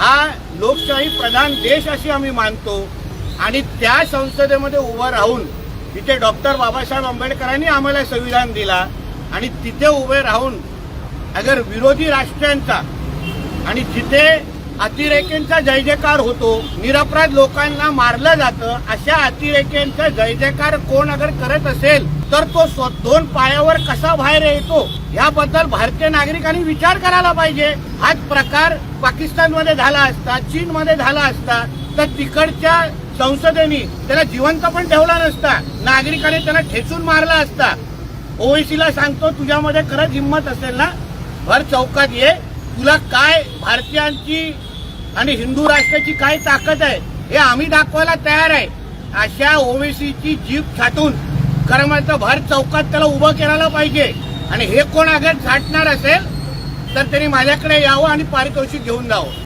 हा लोकशाही प्रधान देश अशी आम्ही मानतो. आणि त्या संसदेमध्ये उभं राहून तिथे डॉक्टर बाबासाहेब आंबेडकरांनी आम्हाला संविधान दिला. आणि तिथे उभे राहून अगर विरोधी राष्ट्रांचा आणि जिथे अतिरेक्यांचा जय जयकार होतो. निरपराध लोकांना मारलं जातं. अशा अतिरेक्यांचा जय जयकार कोण अगर करत असेल तर तो स्व- दोन पायावर कसा बाहेर येतो याबद्दल भारतीय नागरिकांनी विचार करायला पाहिजे. हाच प्रकार पाकिस्तानमध्ये झाला असता चीनमध्ये झाला असता तर तिकडच्या संसदेने त्याला जिवंत पण ठेवला नसता. नागरिकांनी त्याला ठेचून मारला असता. ओवेसीला सांगतो तुझ्यामध्ये खरंच हिंमत असेल ना? भर चौकात ये. तुला काय भारतीयांची आणि हिंदू राष्ट्राची काय ताकद आहे हे आम्ही दाखवायला तयार आहे. अशा ओवेसीची जीप छाटून खरं भर चौकात त्याला उभं करायला पाहिजे. आणि हे कोण अगर छाटणार असेल तर त्यांनी माझ्याकडे यावं आणि पारितोषिक घेऊन जावं.